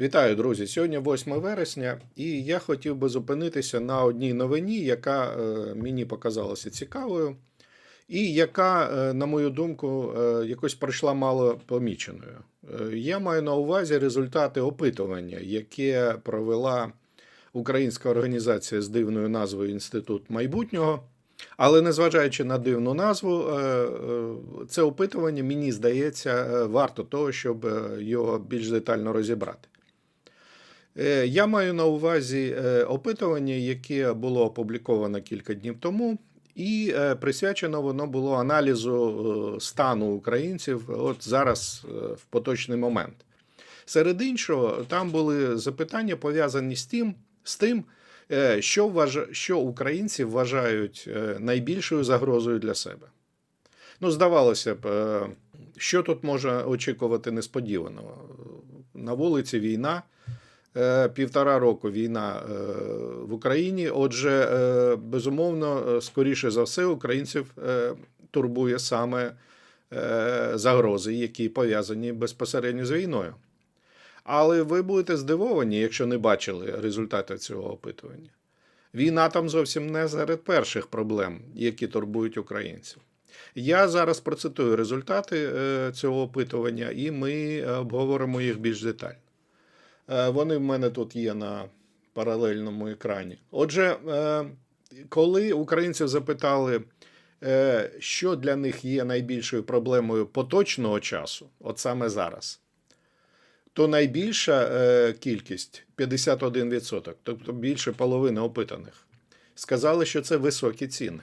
Вітаю, друзі! Сьогодні 8 вересня, і я хотів би зупинитися на одній новині, яка е, мені показалася цікавою, і яка, е, на мою думку, е, якось пройшла мало поміченою. Я маю на увазі результати опитування, яке провела українська організація з дивною назвою Інститут майбутнього. Але незважаючи на дивну назву, це опитування, мені здається, варто того, щоб його більш детально розібрати. Е, Я маю на увазі е, опитування, яке було опубліковано кілька днів тому, і е, присвячено воно було аналізу стану українців от зараз в поточний момент. Серед іншого, там були запитання пов'язані з тим, з тим що, вваж... що українці вважають найбільшою загрозою для себе. Ну, здавалося б, що тут можна очікувати несподіваного? На вулиці війна, півтора року війна е, в Україні. Отже, е, безумовно, е, скоріше за все, українців е, турбує саме е, загрози, які пов'язані безпосередньо з війною. Але ви будете здивовані, якщо не бачили результати цього опитування. Війна там зовсім не серед перших проблем, які турбують українців. Я зараз процитую результати е, цього опитування, і ми обговоримо їх більш детально. Е, Вони в мене тут є на паралельному екрані. Отже, е, коли українців запитали, е, що для них є найбільшою проблемою поточного часу, от саме зараз, то найбільша кількість 51%, тобто більше половини опитаних, сказали, що це високі ціни.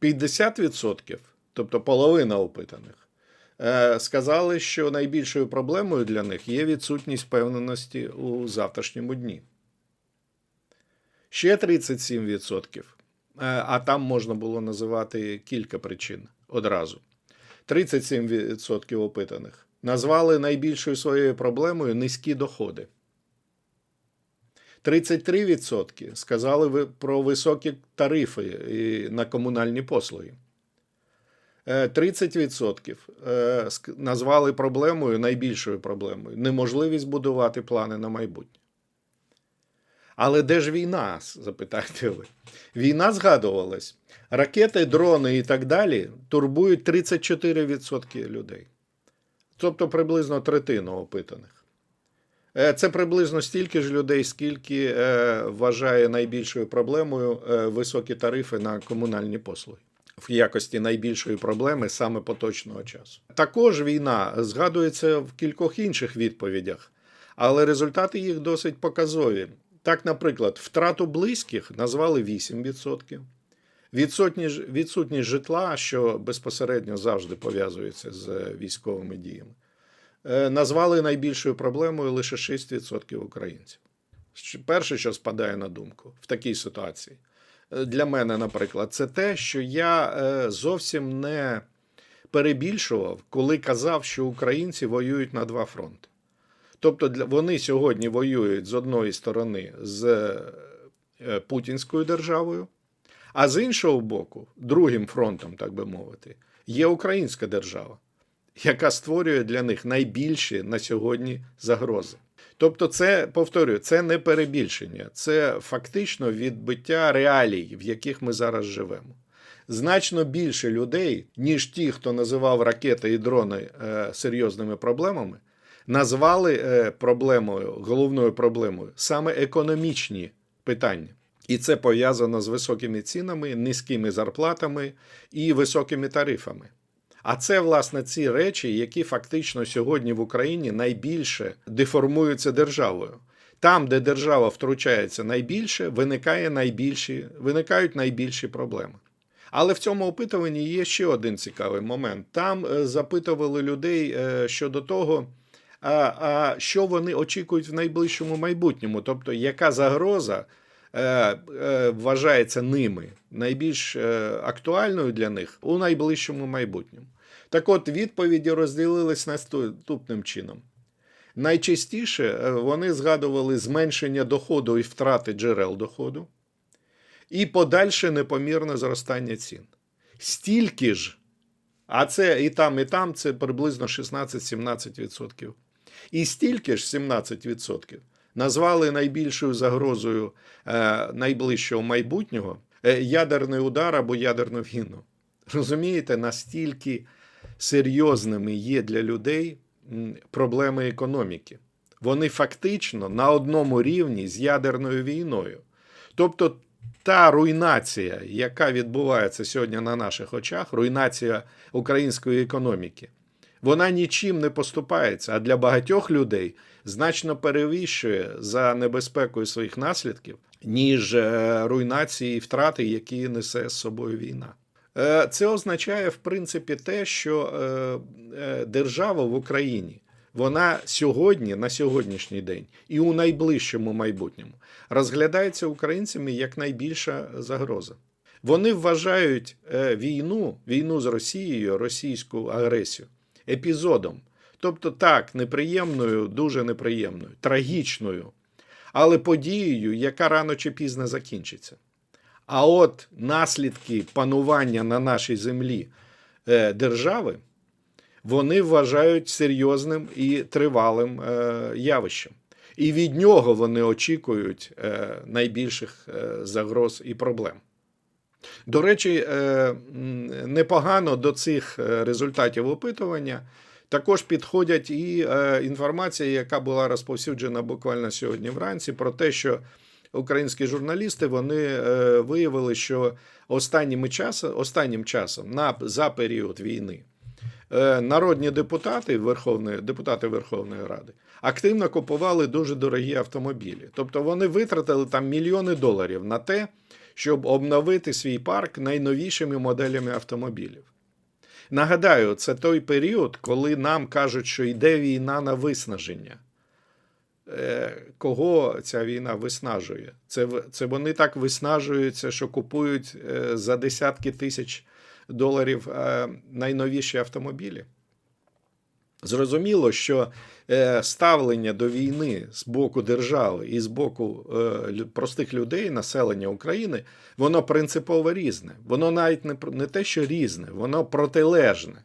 50%, тобто половина опитаних, сказали, що найбільшою проблемою для них є відсутність впевненості у завтрашньому дні. Ще 37%, е, а там можна було називати кілька причин одразу. 37% опитаних назвали найбільшою своєю проблемою низькі доходи. 33% сказали про високі тарифи на комунальні послуги. Е, 30% е, назвали проблемою найбільшою проблемою неможливість будувати плани на майбутнє. Але де ж війна? запитаєте ви. Війна згадувалась. Ракети, дрони і так далі турбують 34% людей. Тобто приблизно третину опитаних. Е, Це приблизно стільки ж людей, скільки е, вважає найбільшою проблемою е, високі тарифи на комунальні послуги в якості найбільшої проблеми саме поточного часу. Також війна згадується в кількох інших відповідях, але результати їх досить показові. Так, наприклад, втрату близьких назвали 8%. Відсутність, відсутність житла, що безпосередньо завжди пов'язується з військовими діями, е, назвали найбільшою проблемою лише 6% українців. Перше, що спадає на думку в такій ситуації, для мене, наприклад, це те, що я е, зовсім не перебільшував, коли казав, що українці воюють на два фронти. Тобто вони сьогодні воюють з одної сторони з е, Путінською державою, а з іншого боку, другим фронтом, так би мовити, є українська держава, яка створює для них найбільші на сьогодні загрози. Тобто, це повторюю, це не перебільшення, це фактично відбиття реалій, в яких ми зараз живемо. Значно більше людей, ніж ті, хто називав ракети і дрони е, серйозними проблемами, назвали е, проблемою, головною проблемою саме економічні питання. І це пов'язано з високими цінами, низькими зарплатами і високими тарифами. А це, власне, ці речі, які фактично сьогодні в Україні найбільше деформуються державою. Там, де держава втручається найбільше, виникає найбільші, виникають найбільші проблеми. Але в цьому опитуванні є ще один цікавий момент. Там е, запитували людей е, щодо того, а, а що вони очікують в найближчому майбутньому, тобто яка загроза е, вважається ними найбільш актуальною для них у найближчому майбутньому. Так от відповіді розділились наступним чином. Найчастіше е, вони згадували зменшення доходу і втрати джерел доходу, і подальше непомірне зростання цін. Стільки ж, а це і там, і там це приблизно 16-17%. І стільки ж 17% назвали найбільшою загрозою е, найближчого майбутнього е, ядерний удар або ядерну війну. Розумієте, настільки серйозними є для людей проблеми економіки. Вони фактично на одному рівні з ядерною війною. Тобто та руйнація, яка відбувається сьогодні на наших очах, руйнація української економіки, вона нічим не поступається, а для багатьох людей значно перевищує за небезпекою своїх наслідків, ніж е, руйнації і втрати, які несе з собою війна. Е, Це означає, в принципі, те, що е, е, держава в Україні вона сьогодні, на сьогоднішній день і у найближчому майбутньому розглядається українцями як найбільша загроза. Вони вважають війну, війну з Росією, російську агресію епізодом. Тобто так, неприємною, дуже неприємною, трагічною, але подією, яка рано чи пізно закінчиться. А от наслідки панування на нашій землі е, держави вони вважають серйозним і тривалим е, явищем. І від нього вони очікують е, найбільших загроз і проблем. До речі, непогано до цих результатів опитування також підходять і інформація, яка була розповсюджена буквально сьогодні вранці, про те, що українські журналісти вони е, виявили, що останніми час, останнім часом на, за період війни е, народні депутати Верховної, депутати Верховної Ради активно купували дуже дорогі автомобілі. Тобто вони витратили там мільйони доларів на те, щоб обновити свій парк найновішими моделями автомобілів. Нагадаю, це той період, коли нам кажуть, що йде війна на виснаження. Е, Кого ця війна виснажує? Це, це вони так виснажуються, що купують е, за десятки тисяч доларів е, найновіші автомобілі. Зрозуміло, що ставлення до війни з боку держави і з боку простих людей, населення України, воно принципово різне. Воно навіть не, не те, що різне, воно протилежне.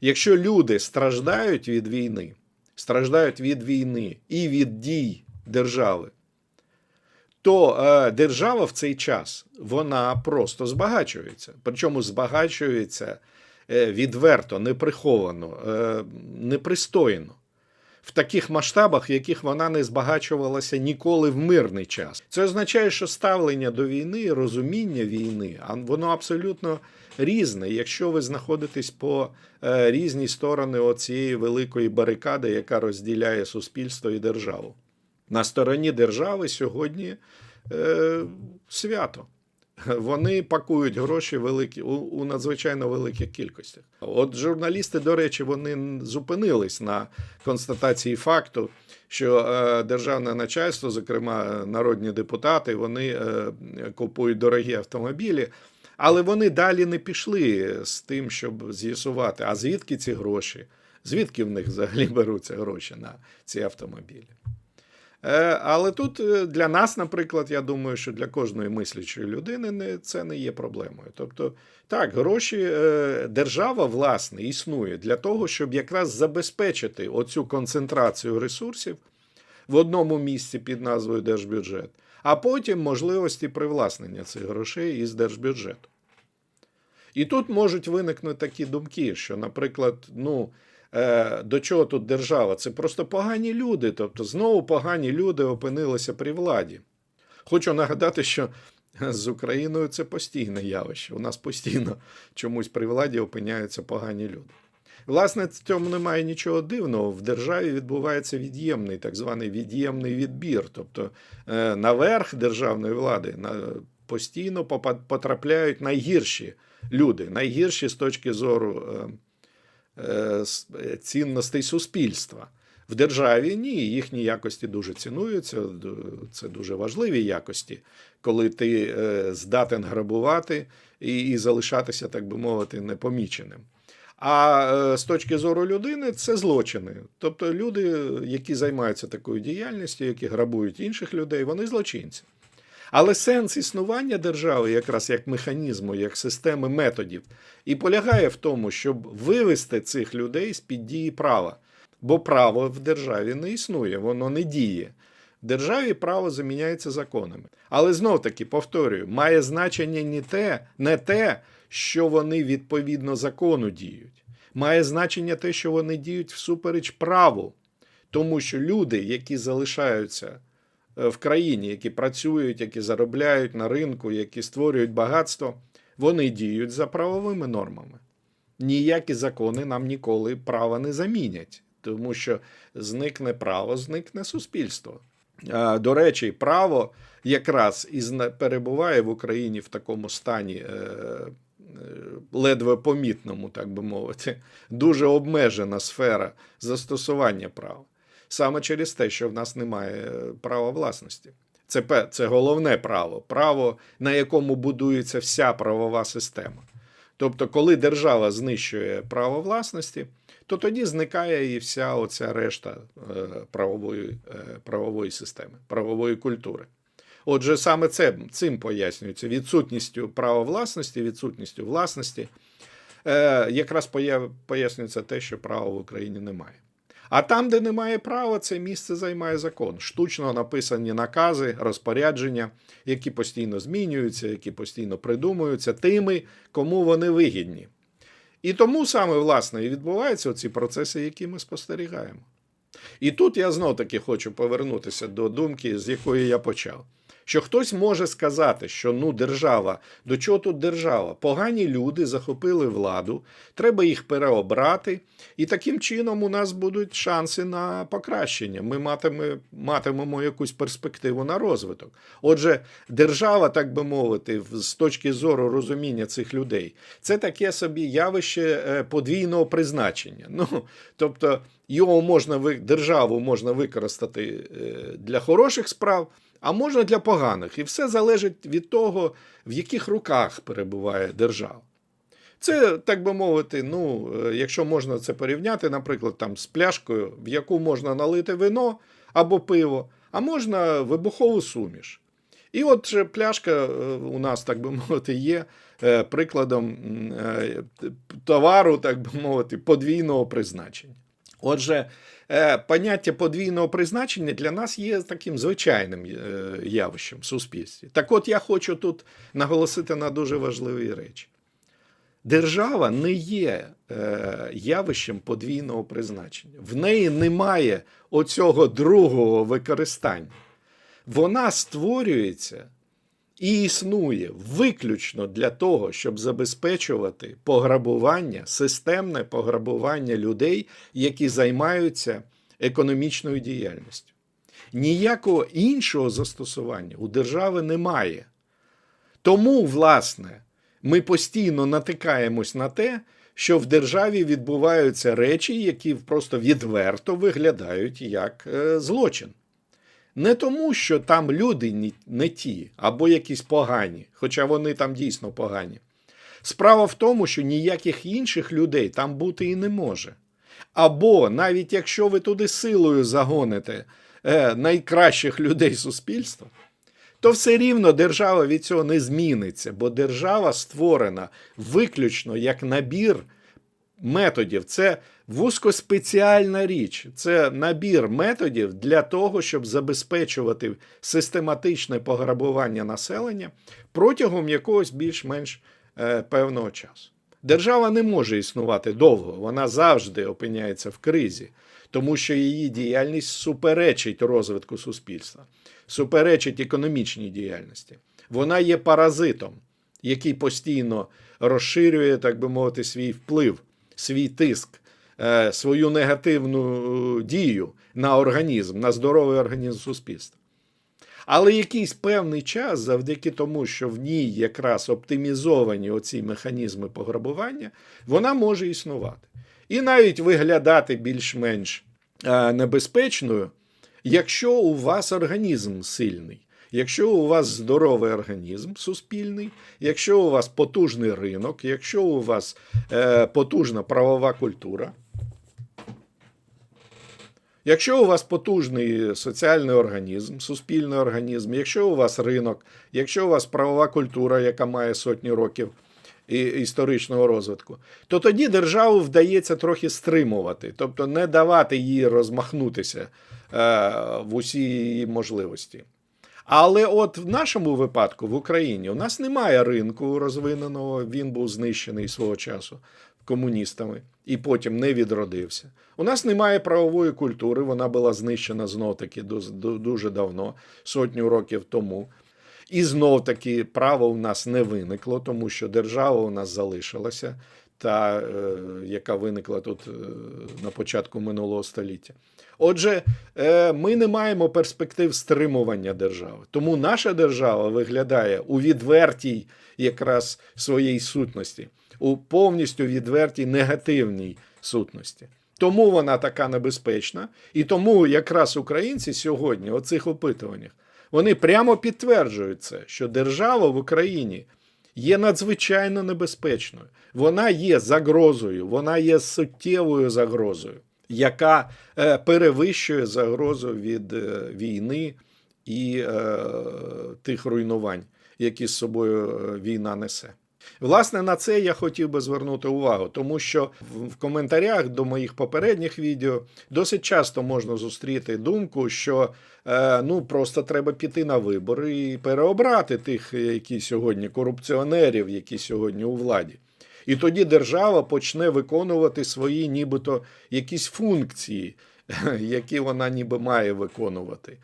Якщо люди страждають від війни, страждають від війни і від дій держави, то е, держава в цей час вона просто збагачується. Причому збагачується е, відверто, неприховано, е, непристойно. В таких масштабах, яких вона не збагачувалася ніколи в мирний час. Це означає, що ставлення до війни, розуміння війни, воно абсолютно різне, якщо ви знаходитесь по е, різні сторони оцієї великої барикади, яка розділяє суспільство і державу. На стороні держави сьогодні е, свято. Вони пакують гроші великі у, у надзвичайно великих кількостях. От журналісти, до речі, вони зупинились на констатації факту, що е, державне начальство, зокрема народні депутати, вони е, купують дорогі автомобілі. Але вони далі не пішли з тим, щоб з'ясувати, а звідки ці гроші, звідки в них взагалі беруться гроші на ці автомобілі. Е, Але тут е, для нас, наприклад, я думаю, що для кожної мислячої людини це не є проблемою. Тобто, так, гроші е, держава, власне, існує для того, щоб якраз забезпечити оцю концентрацію ресурсів в одному місці під назвою Держбюджет, а потім можливості привласнення цих грошей із держбюджету. І тут можуть виникнути такі думки, що, наприклад, ну. Е, До чого тут держава? Це просто погані люди. Тобто, знову погані люди опинилися при владі. Хочу нагадати, що з Україною це постійне явище. У нас постійно чомусь при владі опиняються погані люди. Власне, в цьому немає нічого дивного. В державі відбувається від'ємний, так званий від'ємний відбір. Тобто е, наверх державної влади постійно потрапляють найгірші люди, найгірші з точки зору. Е, е, цінностей суспільства. В державі ні, їхні якості дуже цінуються. Це дуже важливі якості, коли ти е, здатен грабувати і, і залишатися, так би мовити, непоміченим. А з точки зору людини це злочини. Тобто люди, які займаються такою діяльністю, які грабують інших людей, вони злочинці. Але сенс існування держави, якраз як механізму, як системи методів, і полягає в тому, щоб вивести цих людей з під дії права. Бо право в державі не існує, воно не діє. В державі право заміняється законами. Але знов таки повторюю, має значення не те, не те, що вони відповідно закону діють. Має значення те, що вони діють всупереч праву. Тому що люди, які залишаються в країні, які працюють, які заробляють на ринку, які створюють багатство, вони діють за правовими нормами. Ніякі закони нам ніколи права не замінять, тому що зникне право, зникне суспільство. До речі, право якраз і перебуває в Україні в такому стані е, е, ледве помітному, так би мовити, дуже обмежена сфера застосування права. Саме через те, що в нас немає права власності. Це, це головне право, право, на якому будується вся правова система. Тобто, коли держава знищує право власності, то тоді зникає і вся оця решта е, правової, е, правової системи, правової культури. Отже, саме це, цим пояснюється відсутністю права власності, відсутністю власності, е, якраз пояснюється те, що права в Україні немає. А там, де немає права, це місце займає закон. Штучно написані накази, розпорядження, які постійно змінюються, які постійно придумуються тими, кому вони вигідні. І тому саме, власне, і відбуваються ці процеси, які ми спостерігаємо. І тут я знов таки хочу повернутися до думки, з якої я почав. Що хтось може сказати, що ну держава, до чого тут держава? Погані люди захопили владу, треба їх переобрати, і таким чином у нас будуть шанси на покращення. Ми матиме, матимемо якусь перспективу на розвиток. Отже, держава, так би мовити, з точки зору розуміння цих людей, це таке собі явище е, подвійного призначення. Ну, тобто, його можна державу можна використати е, для хороших справ, а можна для поганих. І все залежить від того, в яких руках перебуває держава. Це, так би мовити, ну, е, якщо можна це порівняти, наприклад, там з пляшкою, в яку можна налити вино або пиво, а можна вибухову суміш. І от пляшка е, у нас, так би мовити, є е, прикладом товару, так би мовити, подвійного призначення. Отже, поняття подвійного призначення для нас є таким звичайним е, явищем в суспільстві. Так от я хочу тут наголосити на дуже важливі речі. Держава не є е, явищем подвійного призначення. В неї немає оцього другого використання. Вона створюється і існує виключно для того, щоб забезпечувати пограбування, системне пограбування людей, які займаються економічною діяльністю. Ніякого іншого застосування у держави немає. Тому, власне, ми постійно натикаємось на те, що в державі відбуваються речі, які просто відверто виглядають як е, злочин. Не тому, що там люди не ті або якісь погані, хоча вони там дійсно погані. Справа в тому, що ніяких інших людей там бути і не може. Або навіть якщо ви туди силою загоните е, найкращих людей суспільства, то все рівно держава від цього не зміниться, бо держава створена виключно як набір методів. Це вузькоспеціальна річ, це набір методів для того, щоб забезпечувати систематичне пограбування населення протягом якогось більш-менш е, певного часу. Держава не може існувати довго, вона завжди опиняється в кризі, тому що її діяльність суперечить розвитку суспільства, суперечить економічній діяльності. Вона є паразитом, який постійно розширює, так би мовити, свій вплив, свій тиск, свою негативну е, дію на організм, на здоровий організм суспільства. Але якийсь певний час, завдяки тому, що в ній якраз оптимізовані оці механізми пограбування, вона може існувати. І навіть виглядати більш-менш е, небезпечною, якщо у вас організм сильний, якщо у вас здоровий організм суспільний, якщо у вас потужний ринок, якщо у вас е, потужна правова культура. Якщо у вас потужний соціальний організм, суспільний організм, якщо у вас ринок, якщо у вас правова культура, яка має сотні років історичного розвитку, то тоді державу вдається трохи стримувати, тобто не давати їй розмахнутися е, в усі її можливості. Але от в нашому випадку, в Україні, у нас немає ринку розвиненого, він був знищений свого часу комуністами і потім не відродився. У нас немає правової культури, вона була знищена знов таки дуже давно, сотню років тому. І знов таки право у нас не виникло, тому що держава у нас залишилася, та е, яка виникла тут е, на початку минулого століття. Отже, е, ми не маємо перспектив стримування держави. Тому наша держава виглядає у відвертій якраз своїй сутності, у повністю відвертій негативній сутності. Тому вона така небезпечна, і тому якраз українці сьогодні, у цих опитуваннях, вони прямо підтверджують це, що держава в Україні є надзвичайно небезпечною. Вона є загрозою, вона є суттєвою загрозою, яка е, перевищує загрозу від е, війни і е, тих руйнувань, які з собою е, війна несе. Власне, на це я хотів би звернути увагу, тому що в коментарях до моїх попередніх відео досить часто можна зустріти думку, що е, ну просто треба піти на вибори і переобрати тих, які сьогодні корупціонерів, які сьогодні у владі. І тоді держава почне виконувати свої, нібито якісь функції, які вона ніби має виконувати.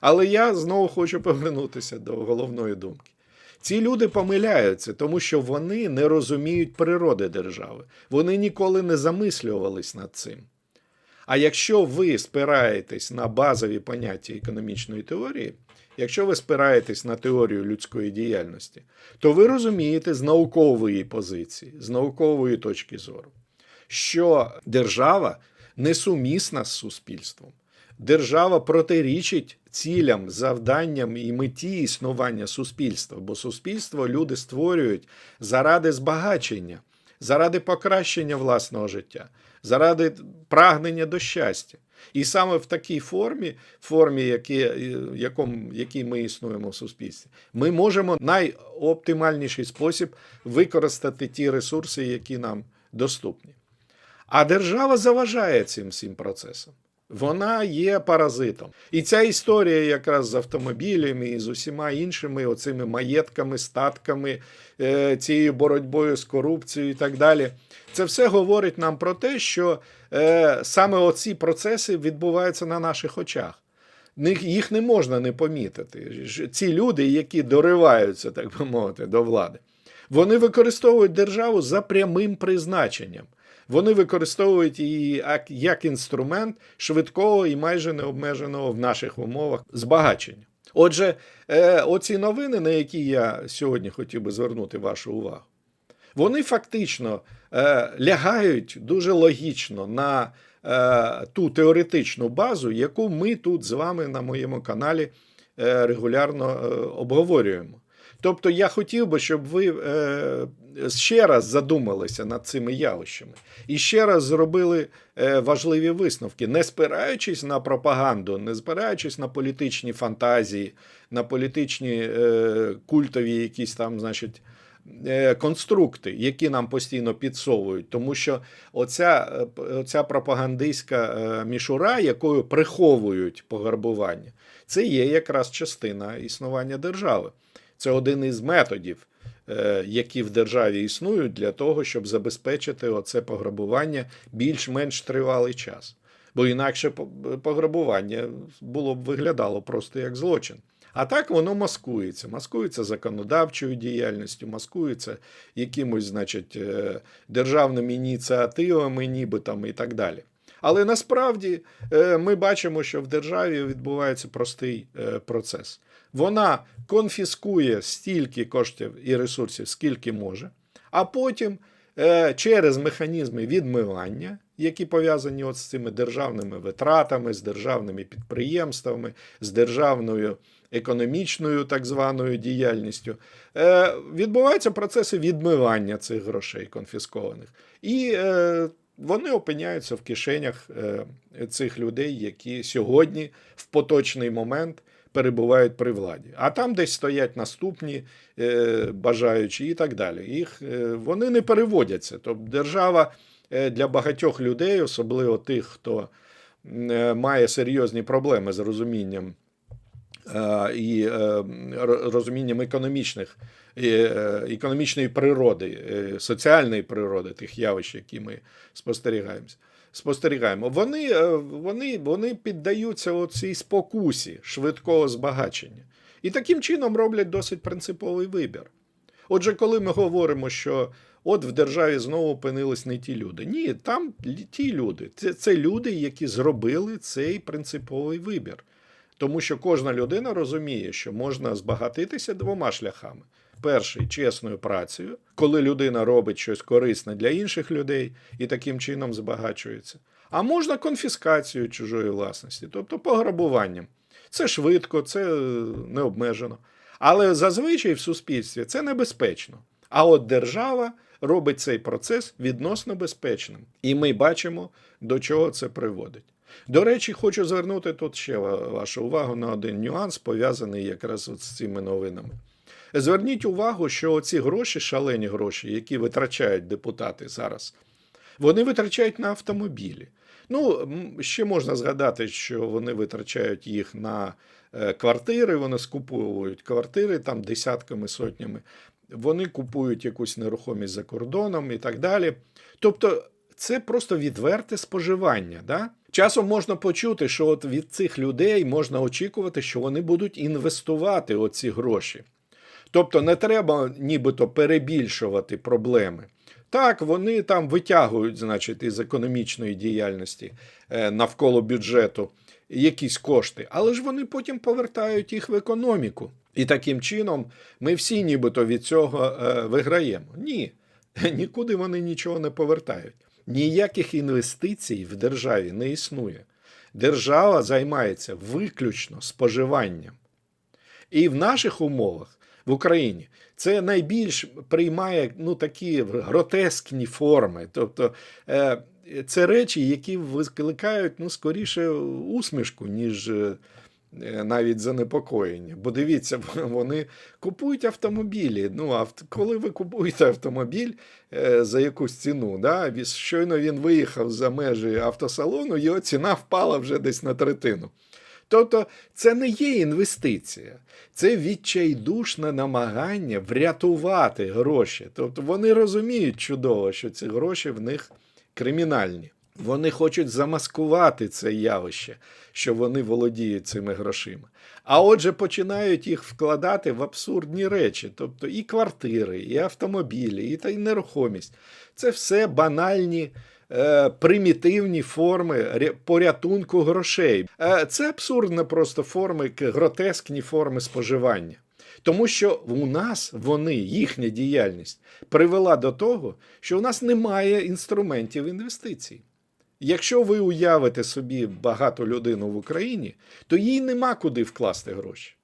Але я знову хочу повернутися до головної думки. Ці люди помиляються, тому що вони не розуміють природи держави. Вони ніколи не замислювались над цим. А якщо ви спираєтесь на базові поняття економічної теорії, якщо ви спираєтесь на теорію людської діяльності, то ви розумієте з наукової позиції, з наукової точки зору, що держава несумісна з суспільством держава протирічить цілям, завданням і меті існування суспільства, бо суспільство люди створюють заради збагачення, заради покращення власного життя, заради прагнення до щастя. І саме в такій формі, формі, які, якому, якій ми існуємо в суспільстві, ми можемо найоптимальніший спосіб використати ті ресурси, які нам доступні. А держава заважає цим всім процесам вона є паразитом. І ця історія якраз з автомобілями і з усіма іншими оцими маєтками, статками, е, цією боротьбою з корупцією і так далі. Це все говорить нам про те, що е, саме оці процеси відбуваються на наших очах. Їх не можна не помітити. Ці люди, які дориваються, так би мовити, до влади, вони використовують державу за прямим призначенням. Вони використовують її як інструмент швидкого і майже необмеженого в наших умовах збагачення. Отже, е, оці новини, на які я сьогодні хотів би звернути вашу увагу, вони фактично е, láгають дуже логічно на е, ту теоретичну базу, яку ми тут з вами на моєму каналі регулярно обговорюємо. Тобто я хотів би, щоб ви е, ще раз задумалися над цими явищами і ще раз зробили е, важливі висновки, не спираючись на пропаганду, не спираючись на політичні фантазії, на політичні е, культові якісь там, значить. Е, конструкти, які нам постійно підсовують, тому що оця е, оця пропагандистська е, мішура, якою приховують пограбування, це є якраз частина існування держави. Це один із методів, е, які в державі існують для того, щоб забезпечити оце пограбування більш-менш тривалий час. Бо інакше пограбування було б виглядало просто як злочин. А так воно маскується. Маскується законодавчою діяльністю, маскується якимось, значить, е, державними ініціативами, ніби там і так далі. Але насправді е, ми бачимо, що в державі відбувається простий процес. Вона конфіскує стільки коштів і ресурсів, скільки може, а потім е, через механізми відмивання, які пов'язані от з цими державними витратами, з державними підприємствами, з державною економічною так званою діяльністю, е, відбуваються процеси відмивання цих грошей конфіскованих. І е, вони опиняються в кишенях цих людей, які сьогодні в поточний момент перебувають при владі. А там десь стоять наступні е, бажаючі і так далі. Їх, е, вони не переводяться. Тобто держава е, для багатьох людей, особливо тих, хто має серйозні проблеми з розумінням і розумінням економічних, економічної природи, соціальної природи тих явищ, які ми спостерігаємо. Спостерігаємо. Вони, е, вони, вони піддаються цій спокусі швидкого збагачення. І таким чином роблять досить принциповий вибір. Отже, коли ми говоримо, що от в державі знову опинились не ті люди. Ні, там ті люди. Це, це люди, які зробили цей принциповий вибір. Тому що кожна людина розуміє, що можна збагатитися двома шляхами. Перший чесною працею, коли людина робить щось корисне для інших людей і таким чином збагачується. А можна конфіскацією чужої власності, тобто пограбуванням. Це швидко, це е, не обмежено. Але зазвичай в суспільстві це небезпечно. А от держава робить цей процес відносно безпечним. І ми бачимо, до чого це приводить. До речі, хочу звернути тут ще вашу увагу на один нюанс, пов'язаний якраз з цими новинами. Зверніть увагу, що ці гроші, шалені гроші, які витрачають депутати зараз, вони витрачають на автомобілі. Ну, ще можна згадати, що вони витрачають їх на е, квартири, вони скуповують квартири там десятками, сотнями. Вони купують якусь нерухомість за кордоном і так далі. Тобто, це просто відверте споживання. Да? Часом можна почути, що от від цих людей можна очікувати, що вони будуть інвестувати оці гроші. Тобто не треба нібито перебільшувати проблеми. Так, вони там витягують, значить, із економічної діяльності е, навколо бюджету якісь кошти, але ж вони потім повертають їх в економіку. І таким чином ми всі нібито від цього е, виграємо. Ні, нікуди вони нічого не повертають. Ніяких інвестицій в державі не існує. Держава займається виключно споживанням. І в наших умовах в Україні це найбільш приймає ну, такі гротескні форми. Тобто е, це речі, які викликають ну, скоріше усмішку, ніж е, навіть занепокоєння. Бо дивіться, вони купують автомобілі. Ну, авт... коли ви купуєте автомобіль е, за якусь ціну, да, щойно він виїхав за межі автосалону, його ціна впала вже десь на третину. Тобто це не є інвестиція, це відчайдушне намагання врятувати гроші. Тобто вони розуміють чудово, що ці гроші в них кримінальні. Вони хочуть замаскувати це явище, що вони володіють цими грошима. А отже, починають їх вкладати в абсурдні речі, тобто і квартири, і автомобілі, і та й нерухомість. Це все банальні е, примітивні форми порятунку грошей. Е, Це абсурдно просто форми, гротескні форми споживання. Тому що у нас вони, їхня діяльність, привела до того, що у нас немає інструментів інвестицій. Якщо ви уявите собі багату людину в Україні, то їй нема куди вкласти гроші.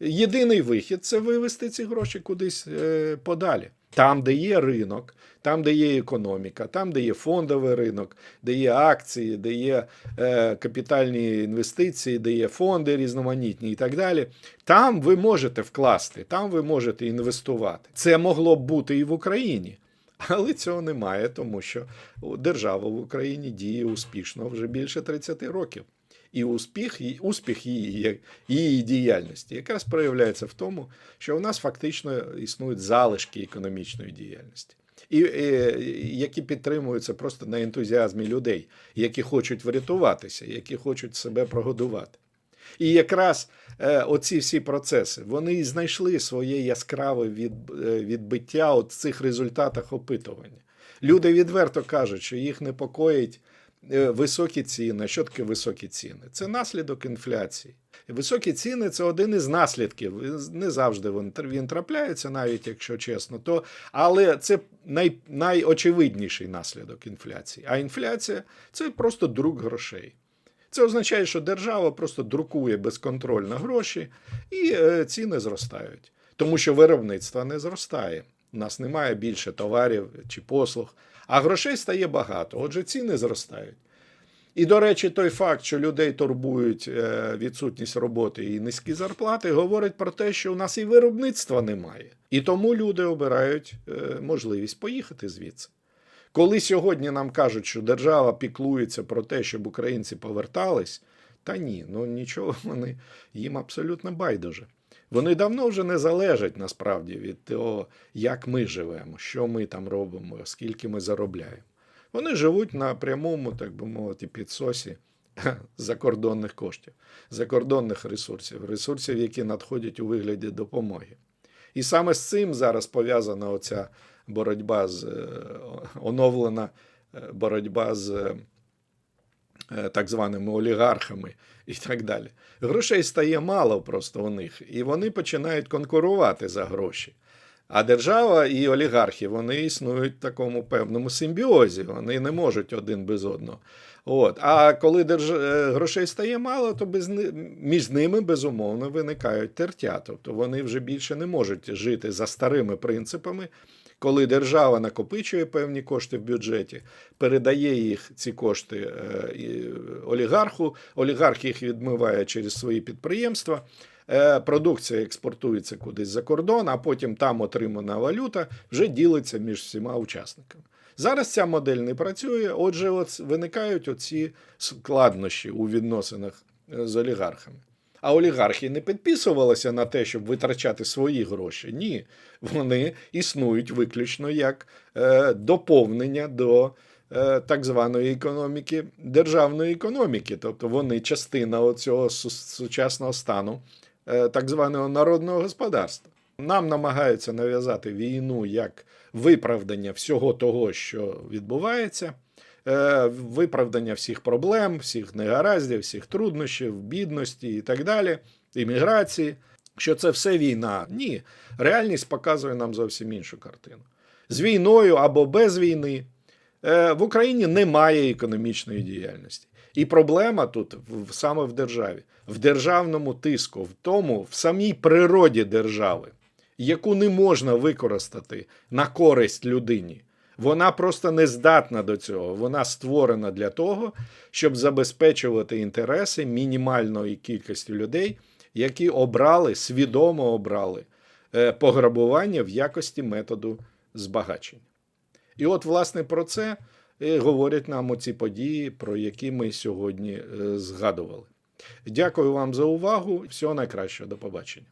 Єдиний вихід це вивести ці гроші кудись е, подалі. Там, де є ринок, там, де є економіка, там, де є фондовий ринок, де є акції, де є е, капітальні інвестиції, де є фонди різноманітні і так далі. Там ви можете вкласти, там ви можете інвестувати. Це могло б бути і в Україні. Але цього немає, тому що держава в Україні діє успішно вже більше 30 років. І успіх, і успіх її, її діяльності якраз проявляється в тому, що у нас фактично існують залишки економічної діяльності, і, е, які підтримуються просто на ентузіазмі людей, які хочуть врятуватися, які хочуть себе прогодувати. І якраз е, оці всі процеси вони і знайшли своє яскраве від, е, відбиття от цих результатах опитування. Люди відверто кажуть, що їх непокоїть високі ціни. Що таке високі ціни? Це наслідок інфляції. Високі ціни це один із наслідків. Не завжди він трапляється, навіть якщо чесно. То, але це най, найочевидніший наслідок інфляції. А інфляція це просто друк грошей. Це означає, що держава просто друкує безконтрольно гроші і е, ціни зростають. Тому що виробництво не зростає. У нас немає більше товарів чи послуг, а грошей стає багато. Отже, ціни зростають. І, до речі, той факт, що людей турбують е, відсутність роботи і низькі зарплати, говорить про те, що у нас і виробництва немає. І тому люди обирають е, можливість поїхати звідси. Коли сьогодні нам кажуть, що держава піклується про те, щоб українці повертались, та ні, ну нічого вони їм абсолютно байдуже. Вони давно вже не залежать насправді від того, як ми живемо, що ми там робимо, скільки ми заробляємо. Вони живуть на прямому, так би мовити, підсосі закордонних коштів, закордонних ресурсів, ресурсів, які надходять у вигляді допомоги. І саме з цим зараз пов'язана оця боротьба з е, оновлена е, боротьба з е, так званими олігархами і так далі. Грошей стає мало просто у них, і вони починають конкурувати за гроші. А держава і олігархи вони існують в такому певному симбіозі, вони не можуть один без одного. От. А коли держ... е, грошей стає мало, то без... між ними безумовно виникають тертя. Тобто вони вже більше не можуть жити за старими принципами. Коли держава накопичує певні кошти в бюджеті, передає їх ці кошти е, олігарху, олігарх їх відмиває через свої підприємства. Е, Продукція експортується кудись за кордон, а потім там отримана валюта вже ділиться між всіма учасниками. Зараз ця модель не працює, отже, от виникають оці складнощі у відносинах е, з олігархами. А олігархи не підписувалися на те, щоб витрачати свої гроші. Ні, вони існують виключно як е, доповнення до так званої економіки, державної економіки. Тобто вони частина оцього сучасного стану так званого народного господарства. Нам намагаються нав'язати війну як виправдання всього того, що відбувається, е, виправдання всіх проблем, всіх негараздів, всіх труднощів, бідності і так далі, імміграції. Що це все війна? Ні. Реальність показує нам зовсім іншу картину. З війною або без війни е, в Україні немає економічної діяльності. І проблема тут саме в державі, в державному тиску, в тому, в самій природі держави, яку не можна використати на користь людині. Вона просто не здатна до цього. Вона створена для того, щоб забезпечувати інтереси мінімальної кількості людей, які обрали, свідомо обрали е, пограбування в якості методу збагачення. І от, власне, про це говорять нам оці події, про які ми сьогодні е, згадували. Дякую вам за увагу. Всього найкращого. До побачення.